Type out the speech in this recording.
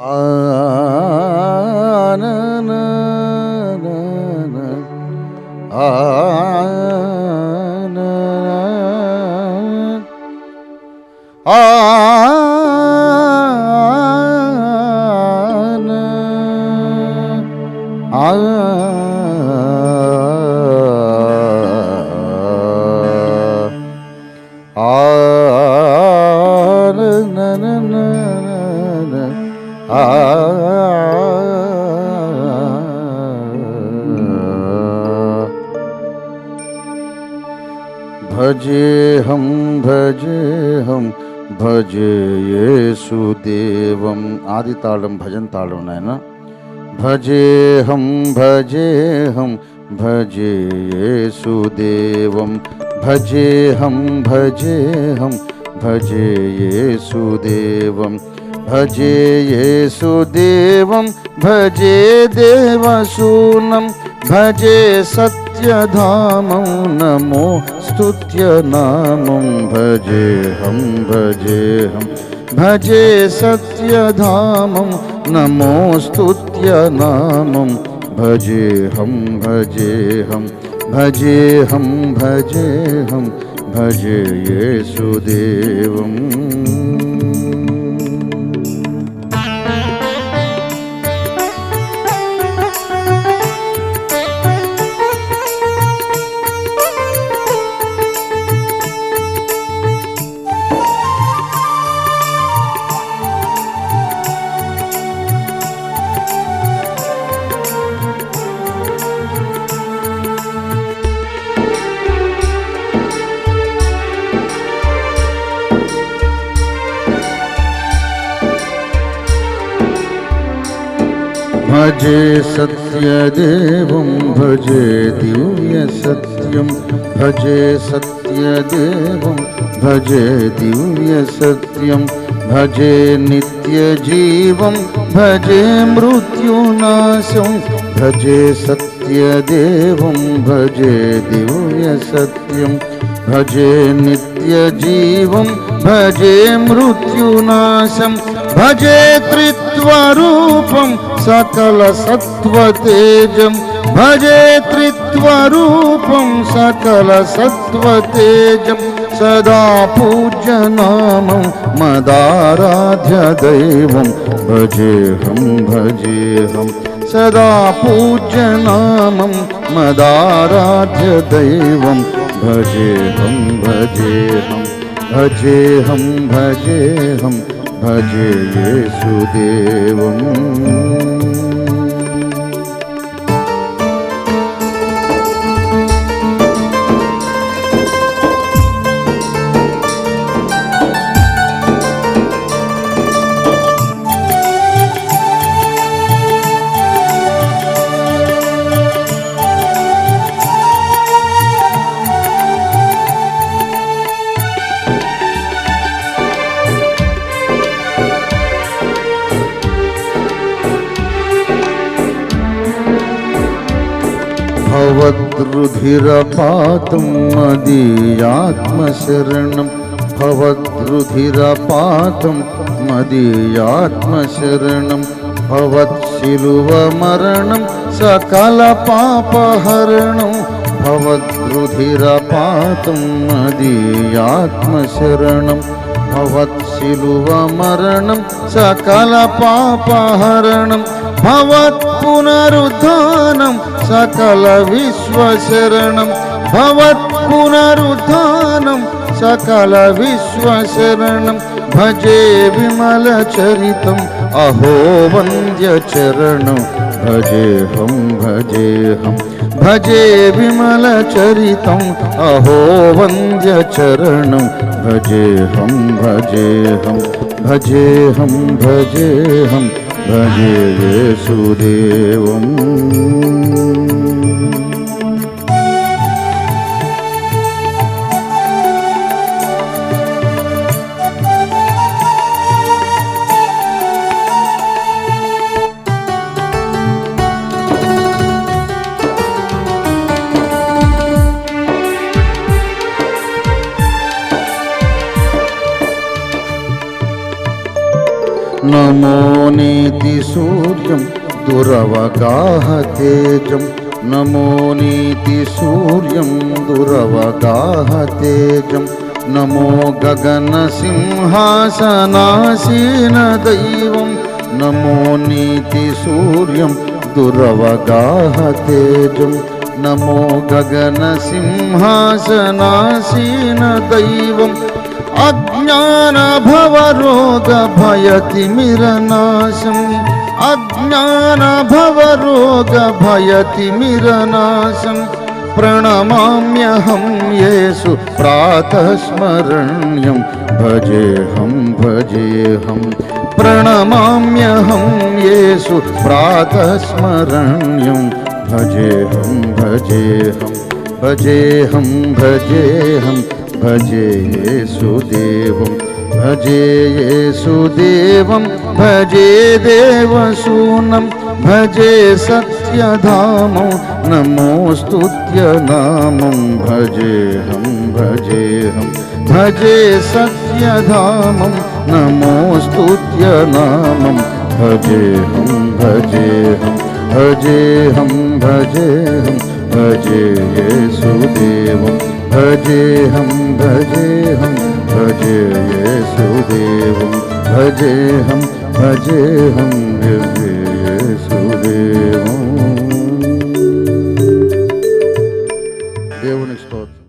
Ah uh -huh. भजे हम भजे हम, भजे येसुदेवम आदि तालम, भजन ताल है ना? भजे हम भजे हम, भजे येसुदेवम भजे हम भजे हम, भजे ये सुदेव भजे येसुदेवं भजे देवसूनं, भजे सत्यधामं, नमो स्तुत्यनामं, भजे हम भजे हम भजे सत्यधामं, नमो स्तुत्यनामं, भजे हम भजे हम भजे हम भजे हम भजे येसुदेवम् सत्यदेवं भजे दिव्यसत्यं भजे सत्यदेवं भजे दिव्यसत्यं भजे नित्यजीवं भजे मृत्युनाशं भजे सत्यदेवं भजे दिव्यसत्यं भजे नित्यजीवं भजे मृत्युनाशं भजे त्रित्वरूपं सकलसत्त्वतेजं भजे त्रित्वरूपं सकलसत्त्वतेजं सदा पूज्यनामं मदाराध्यदैवं भजेऽहं भजेऽहं सदा पूज्यनामं मदाराध्यदैवं भजेऽहं भजेऽहं भजेऽहं भजेऽहं भजे येसुदेवम्। భవదృధిరపాతుం మదీయాత్మశరణం భవదృధిరపాతుం మదీయాత్మశరణం భవత్శిలువమరణం సకల పాపహరణం భవదృధిరపాతుం మదీయాత్మశరణం భవత్శిలువమరణం సకల పాపహరణం भवत्पुनरुत्थानं सकलविश्वशरणं भवत्पुनरुत्थानं सकलविश्वशरणं भजे विमलचरितम् अहो वन्द्यचरणं भजेऽहं भजेऽहं भजे विमलचरितम् अहो वन्द्यचरणं भजेऽहं भजेऽहं भजेऽहं भजेऽहं भजे येसुदेवम् नमो नेति सूर्यं दुरवगाह तेजं नमो नेति सूर्यं दुरवगाह तेजं नमो गगनसिंहासनासीनदैवं नमो नेति सूर्यं दुरवगाह तेजं नमो गगनसिंहासनासीनदैवम् अज्ञानभवरोगभयतिमिरनाशम्। अज्ञानभवरोगभयतिमिरनाशम्। प्रणमाम्यहं येषु प्रातः स्मरण्यं भजेऽहं भजेऽहं प्रणमाम्यहं येषु प्रातः स्मरण्यं भजेऽहं भजेऽहं भजेऽहं भजेऽहं भजे येसुदेवं भजे येसुदेवं भजे देवसूनं, भजे सत्यधामो नमोऽस्तुत्य नामं भजेऽहं भजेऽहं भजे सत्यधामं नमोऽस्तुत्य नामं भजेऽहं भजेऽहं भजेऽहं भजेऽहं भजे येसुदेवं अजय अजे हम् अजय सुदेवं अजयम् अजय हं विजय सुदेवम्